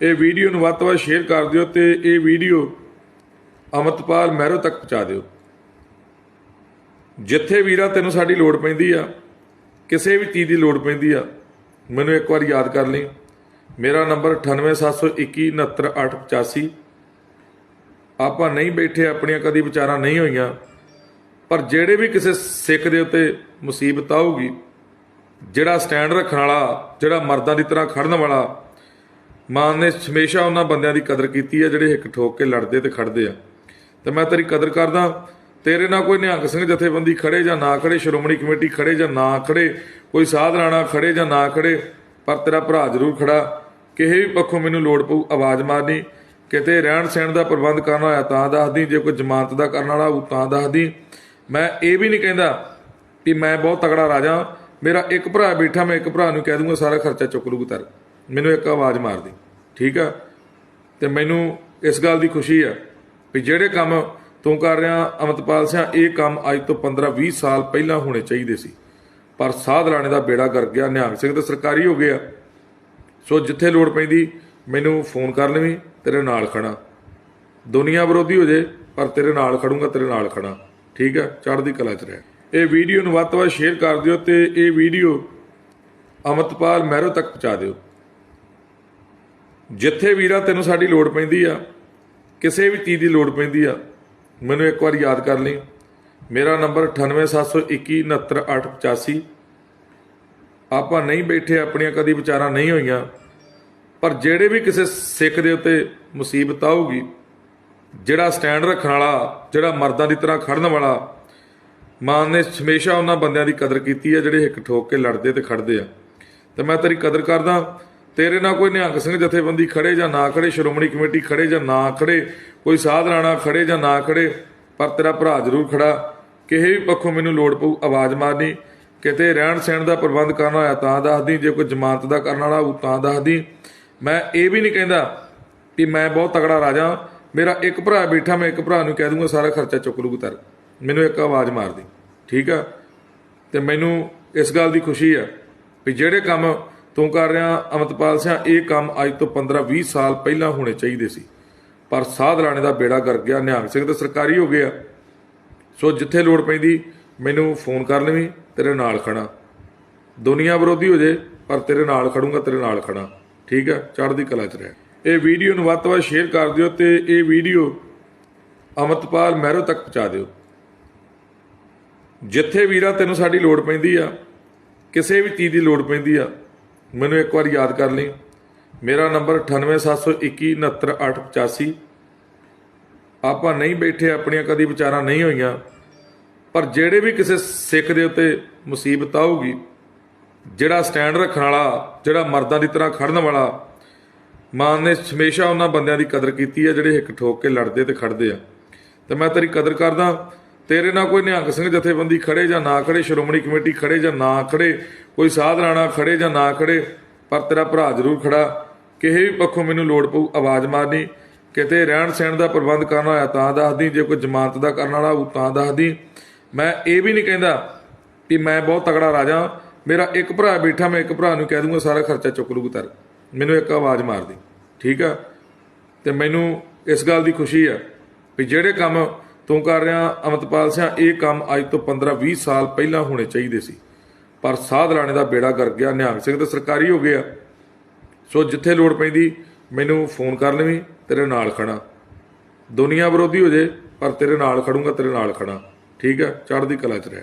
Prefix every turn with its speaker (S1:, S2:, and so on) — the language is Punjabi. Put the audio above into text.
S1: ਇਹ ਵੀਡੀਓ ਨੂੰ ਵੱਧ ਤੋਂ ਵੱਧ ਸ਼ੇਅਰ ਕਰ ਦਿਓ ਤੇ ਇਹ ਵੀਡੀਓ ਅਮਤਪਾਲ ਮਹਿਰੋ ਤੱਕ ਪਹੁੰਚਾ ਦਿਓ। ਜਿੱਥੇ ਵੀਰਾ ਤੈਨੂੰ ਸਾਡੀ ਲੋੜ ਪੈਂਦੀ ਆ, ਕਿਸੇ ਵੀ ਚੀਜ਼ ਦੀ ਲੋੜ ਪੈਂਦੀ ਆ, ਮੈਨੂੰ ਇੱਕ ਵਾਰ ਯਾਦ ਕਰ ਲਈ। ਮੇਰਾ ਨੰਬਰ 9871299885 ਆਪਾਂ ਨਹੀਂ ਬੈਠੇ, ਆਪਣੀਆਂ ਕਦੀ ਵਿਚਾਰਾਂ ਨਹੀਂ ਹੋਈਆਂ। ਪਰ ਜਿਹੜੇ ਵੀ ਕਿਸੇ ਸਿੱਖ ਦੇ ਉੱਤੇ ਮੁਸੀਬਤ ਆਊਗੀ, ਜਿਹੜਾ ਸਟੈਂਡ ਰੱਖਣ ਵਾਲਾ, ਜਿਹੜਾ ਮਰਦਾਂ ਦੀ ਤਰ੍ਹਾਂ ਖੜਨ ਵਾਲਾ ਮਾਂ ਨੇ ਹਮੇਸ਼ਾ ਉਹਨਾਂ ਬੰਦਿਆਂ ਦੀ ਕਦਰ ਕੀਤੀ ਹੈ, ਜਿਹੜੇ ਇੱਕ ਠੋਕ ਕੇ ਲੜਦੇ ਤੇ ਖੜਦੇ ਆ। ਤੇ ਮੈਂ ਤੇਰੀ ਕਦਰ ਕਰਦਾ, ਤੇਰੇ ਨਾਲ ਕੋਈ ਨਿਹੰਗ ਸਿੰਘ ਜਥੇਬੰਦੀ ਖੜੇ ਜਾਂ ਨਾ ਖੜੇ, ਸ਼੍ਰੋਮਣੀ ਕਮੇਟੀ ਖੜੇ ਜਾਂ ਨਾ ਖੜੇ, ਕੋਈ ਸਾਧ ਰਾਣਾ ਖੜੇ ਜਾਂ ਨਾ ਖੜੇ, ਪਰ ਤੇਰਾ ਭਰਾ ਜ਼ਰੂਰ ਖੜਾ। ਕਿਸੇ ਵੀ ਪੱਖੋਂ ਮੈਨੂੰ ਲੋੜ ਪਊ ਆਵਾਜ਼ ਮਾਰਨੀ। ਕਿਤੇ ਰਹਿਣ ਸਹਿਣ ਦਾ ਪ੍ਰਬੰਧ ਕਰਨਾ ਹੋਇਆ ਤਾਂ ਦੱਸਦੀ, ਜੇ ਕੋਈ ਜ਼ਮਾਨਤ ਦਾ ਕਰਨ ਵਾਲਾ ਹੋਊ ਤਾਂ ਦੱਸਦੀ। ਮੈਂ ਇਹ ਵੀ ਨਹੀਂ ਕਹਿੰਦਾ ਕਿ ਮੈਂ ਬਹੁਤ ਤਗੜਾ ਰਾਜਾ, ਮੇਰਾ ਇੱਕ ਭਰਾ ਬੈਠਾ, ਮੈਂ ਇੱਕ ਭਰਾ ਨੂੰ ਕਹਿ ਦੂੰਗਾ, ਸਾਰਾ ਖਰਚਾ ਚੁੱਕ ਲੂਗਾ ਤਰ। ਮੈਨੂੰ ਇੱਕ ਆਵਾਜ਼ ਮਾਰਦੀ ਠੀਕ ਆ? ਤੇ ਮੈਨੂੰ ਇਸ ਗੱਲ ਦੀ ਖੁਸ਼ੀ ਆ ਵੀ ਜਿਹੜੇ ਕੰਮ ਤੂੰ ਕਰ ਰਿਹਾ ਅਮਤਪਾਲ ਸਿੰਘ ਇਹ ਕੰਮ ਅੱਜ ਤੋਂ 15 20 ਸਾਲ ਪਹਿਲਾਂ ਹੋਣੇ ਚਾਹੀਦੇ ਸੀ। ਪਰ ਸਾਧ ਰਾਣੇ ਦਾ ਬੇੜਾ ਕਰ ਗਿਆ, ਨਿਹੰਗ ਸਿੰਘ ਤਾਂ ਸਰਕਾਰੀ ਹੋ ਗਿਆ ਸੋ ਜਿੱਥੇ ਲੋੜ ਪੈਂਦੀ, ਮੈਨੂੰ ਫੋਨ ਕਰ ਲਵੀਂ, ਤੇਰੇ ਨਾਲ ਖੜਾ। ਦੁਨੀਆ ਵਿਰੋਧੀ ਹੋ ਜੇ, ਪਰ ਤੇਰੇ ਨਾਲ ਖੜੂੰਗਾ, ਤੇਰੇ ਨਾਲ ਖੜਾ। ਠੀਕ ਆ? ਚੜ੍ਹਦੀ ਕਲਾ ਚ ਰਹਿ। ਇਹ ਵੀਡੀਓ ਨੂੰ ਵੱਧ ਤੋਂ ਵੱਧ ਸ਼ੇਅਰ ਕਰ ਦਿਓ ਤੇ ਇਹ ਵੀਡੀਓ ਅਮਤਪਾਲ ਮਹਿਰੋ ਤੱਕ ਪਹੁੰਚਾ ਦਿਓ। ਜਿੱਥੇ ਵੀਰਾ ਤੈਨੂੰ ਸਾਡੀ ਲੋੜ ਪੈਂਦੀ ਆ, ਕਿਸੇ ਵੀ ਚੀਜ਼ ਦੀ ਲੋੜ ਪੈਂਦੀ ਆ, ਮੈਨੂੰ ਇੱਕ ਵਾਰ ਯਾਦ ਕਰ ਲਈ। ਮੇਰਾ ਨੰਬਰ 9871299885 ਆਪਾਂ ਨਹੀਂ ਬੈਠੇ, ਆਪਣੀਆਂ ਕਦੀ ਵਿਚਾਰਾਂ ਨਹੀਂ ਹੋਈਆਂ। ਪਰ ਜਿਹੜੇ ਵੀ ਕਿਸੇ ਸਿੱਖ ਦੇ ਉੱਤੇ ਮੁਸੀਬਤ ਆਊਗੀ, ਜਿਹੜਾ ਸਟੈਂਡ ਰੱਖਣ ਵਾਲਾ, ਜਿਹੜਾ ਮਰਦਾਂ ਦੀ ਤਰ੍ਹਾਂ ਖੜਨ ਵਾਲਾ ਮਾਂ ਨੇ ਹਮੇਸ਼ਾ ਉਹਨਾਂ ਬੰਦਿਆਂ ਦੀ ਕਦਰ ਕੀਤੀ ਹੈ ਜਿਹੜੇ ਇੱਕ ਠੋਕ ਕੇ ਲੜਦੇ ਤੇ ਖੜਦੇ ਆ। ਤੇ ਮੈਂ ਤੇਰੀ ਕਦਰ ਕਰਦਾ। ਤੇਰੇ ਨਾਲ ਕੋਈ ਨਿਹੰਗ ਸਿੰਘ ਜਥੇਬੰਦੀ ਖੜੇ ਜਾਂ ਨਾ ਖੜੇ, ਸ਼੍ਰੋਮਣੀ ਕਮੇਟੀ ਖੜੇ ਜਾਂ ਨਾ ਖੜੇ, ਕੋਈ ਸਾਧ ਰਾਣਾ ਖੜੇ ਜਾਂ ਨਾ ਖੜੇ, ਪਰ ਤੇਰਾ ਭਰਾ ਜ਼ਰੂਰ ਖੜਾ। ਕਿਸੇ ਵੀ ਪੱਖੋਂ ਮੈਨੂੰ ਲੋੜ ਪਊ ਆਵਾਜ਼ ਮਾਰਨੀ। ਕਿਤੇ ਰਹਿਣ ਸਹਿਣ ਦਾ ਪ੍ਰਬੰਧ ਕਰਨਾ ਹੋਇਆ ਤਾਂ ਦੱਸਦੀ, ਜੇ ਕੋਈ ਜ਼ਮਾਨਤ ਦਾ ਕਰਨ ਵਾਲਾ ਉਹ ਤਾਂ ਦੱਸਦੀ। ਮੈਂ ਇਹ ਵੀ ਨਹੀਂ ਕਹਿੰਦਾ ਕਿ ਮੈਂ ਬਹੁਤ ਤਗੜਾ ਰਾਜਾ ਮੇਰਾ ਇੱਕ ਭਰਾ ਬੈਠਾ, ਮੈਂ ਇੱਕ ਭਰਾ ਨੂੰ ਕਹਿ ਦੂੰਗਾ, ਸਾਰਾ ਖਰਚਾ ਚੁੱਕ ਲੂਗਾ ਤਰ। ਮੈਨੂੰ ਇੱਕ ਆਵਾਜ਼ ਮਾਰਦੀ ਠੀਕ ਆ? ਤੇ ਮੈਨੂੰ ਇਸ ਗੱਲ ਦੀ ਖੁਸ਼ੀ ਆ ਵੀ ਜਿਹੜੇ ਕੰਮ ਤੂੰ ਕਰ ਰਿਹਾ ਅਮਤਪਾਲ ਸਿੰਘ ਇਹ ਕੰਮ ਅੱਜ ਤੋਂ 15 20 ਸਾਲ ਪਹਿਲਾਂ ਹੋਣੇ ਚਾਹੀਦੇ ਸੀ। ਪਰ ਸਾਧ ਰਾਣੇ ਦਾ ਬੇੜਾ ਕਰ ਗਿਆ, ਨਿਹੰਗ ਸਿੰਘ ਤਾਂ ਸਰਕਾਰੀ ਹੋ ਗਿਆ ਸੋ ਜਿੱਥੇ ਲੋੜ ਪੈਂਦੀ, ਮੈਨੂੰ ਫੋਨ ਕਰ ਲਵੀਂ, ਤੇਰੇ ਨਾਲ ਖੜਾ। ਦੁਨੀਆ ਵਿਰੋਧੀ ਹੋ ਜੇ, ਪਰ ਤੇਰੇ ਨਾਲ ਖੜੂੰਗਾ, ਤੇਰੇ ਨਾਲ ਖੜਾ। ਠੀਕ ਹੈ ਚੜ੍ਹਦੀ ਕਲਾ ਚ ਰਹਿ। ਇਹ ਵੀਡੀਓ ਨੂੰ ਵੱਧ ਤੋਂ ਵੱਧ ਸ਼ੇਅਰ ਕਰ ਦਿਓ ਤੇ ਇਹ ਵੀਡੀਓ ਅਮਤਪਾਲ ਮਹਿਰੋ ਤੱਕ ਪਹੁੰਚਾ ਦਿਓ। ਜਿੱਥੇ ਵੀਰਾ ਤੈਨੂੰ ਸਾਡੀ ਲੋੜ ਪੈਂਦੀ ਆ, ਕਿਸੇ ਵੀ ਚੀਜ਼ ਦੀ ਲੋੜ ਪੈਂਦੀ ਆ ਮੈਨੂੰ ਇੱਕ ਵਾਰ ਯਾਦ ਕਰ ਲਈ। ਮੇਰਾ ਨੰਬਰ 9871299885 ਆਪਾਂ ਨਹੀਂ ਬੈਠੇ, ਆਪਣੀਆਂ ਕਦੀ ਵਿਚਾਰਾਂ ਨਹੀਂ ਹੋਈਆਂ। ਪਰ ਜਿਹੜੇ ਵੀ ਕਿਸੇ ਸਿੱਖ ਦੇ ਉੱਤੇ ਮੁਸੀਬਤ ਆਊਗੀ, ਜਿਹੜਾ ਸਟੈਂਡ ਰੱਖਣ ਵਾਲਾ, ਜਿਹੜਾ ਮਰਦਾਂ ਦੀ ਤਰ੍ਹਾਂ ਖੜਨ ਵਾਲਾ ਮਾਂ ਨੇ ਹਮੇਸ਼ਾ ਉਹਨਾਂ ਬੰਦਿਆਂ ਦੀ ਕਦਰ ਕੀਤੀ ਹੈ, ਜਿਹੜੇ ਇੱਕ ਠੋਕ ਕੇ ਲੜਦੇ ਤੇ ਖੜਦੇ ਆ। ਤੇ ਮੈਂ ਤੇਰੀ ਕਦਰ ਕਰਦਾ। ਤੇਰੇ ਨਾਲ ਕੋਈ ਨਿਹੰਗ ਸਿੰਘ ਜਥੇਬੰਦੀ ਖੜੇ ਜਾਂ ਨਾ ਖੜੇ, ਸ਼੍ਰੋਮਣੀ ਕਮੇਟੀ ਖੜੇ ਜਾਂ ਨਾ ਖੜੇ, ਕੋਈ ਸਾਧ ਰਾਣਾ ਖੜੇ ਜਾਂ ਨਾ ਖੜੇ, ਪਰ ਤੇਰਾ ਭਰਾ ਜ਼ਰੂਰ ਖੜਾ। ਕਿਸੇ ਵੀ ਪੱਖੋਂ ਮੈਨੂੰ ਲੋੜ ਪਊ ਆਵਾਜ਼ ਮਾਰਨੀ। ਕਿਤੇ ਰਹਿਣ ਸਹਿਣ ਦਾ ਪ੍ਰਬੰਧ ਕਰਨਾ ਹੋਇਆ ਤਾਂ ਦੱਸਦੀ, ਜੇ ਕੋਈ ਜ਼ਮਾਨਤ ਦਾ ਕਰਨ ਵਾਲਾ ਹੋਊ ਤਾਂ ਦੱਸਦੀ। ਮੈਂ ਇਹ ਵੀ ਨਹੀਂ ਕਹਿੰਦਾ ਕਿ ਮੈਂ ਬਹੁਤ ਤਗੜਾ ਰਾਜਾ ਮੇਰਾ ਇੱਕ ਭਰਾ ਬੈਠਾ, ਮੈਂ ਇੱਕ ਭਰਾ ਨੂੰ ਕਹਿ ਦੂੰਗਾ, ਸਾਰਾ ਖਰਚਾ ਚੁੱਕ ਲੂਗਾ ਤਰ। ਮੈਨੂੰ ਇੱਕ ਆਵਾਜ਼ ਮਾਰਦੀ ਠੀਕ ਆ? ਤੇ ਮੈਨੂੰ ਇਸ ਗੱਲ ਦੀ ਖੁਸ਼ੀ ਆ ਵੀ ਜਿਹੜੇ ਕੰਮ ਤੂੰ ਕਰ ਰਿਹਾ ਅਮਤਪਾਲ ਸਿੰਘ ਇਹ ਕੰਮ ਅੱਜ ਤੋਂ 15 20 ਸਾਲ ਪਹਿਲਾਂ ਹੋਣੇ ਚਾਹੀਦੇ ਸੀ। ਪਰ ਸਾਧ ਲਾਣੇ ਦਾ ਬੇੜਾ ਕਰ ਗਿਆ, ਨਿਹੰਗ ਸਿੰਘ ਤਾਂ ਸਰਕਾਰੀ ਹੋ ਗਿਆ ਸੋ ਜਿੱਥੇ ਲੋੜ ਪੈਂਦੀ, ਮੈਨੂੰ ਫੋਨ ਕਰ ਲਵੀਂ, ਤੇਰੇ ਨਾਲ ਖੜਾ। ਦੁਨੀਆ ਵਿਰੋਧੀ ਹੋ ਜੇ, ਪਰ ਤੇਰੇ ਨਾਲ ਖੜੂੰਗਾ, ਤੇਰੇ ਨਾਲ ਖੜਾ। ਠੀਕ ਹੈ ਚੜ੍ਹਦੀ ਕਲਾ ਚ ਰਹਿ।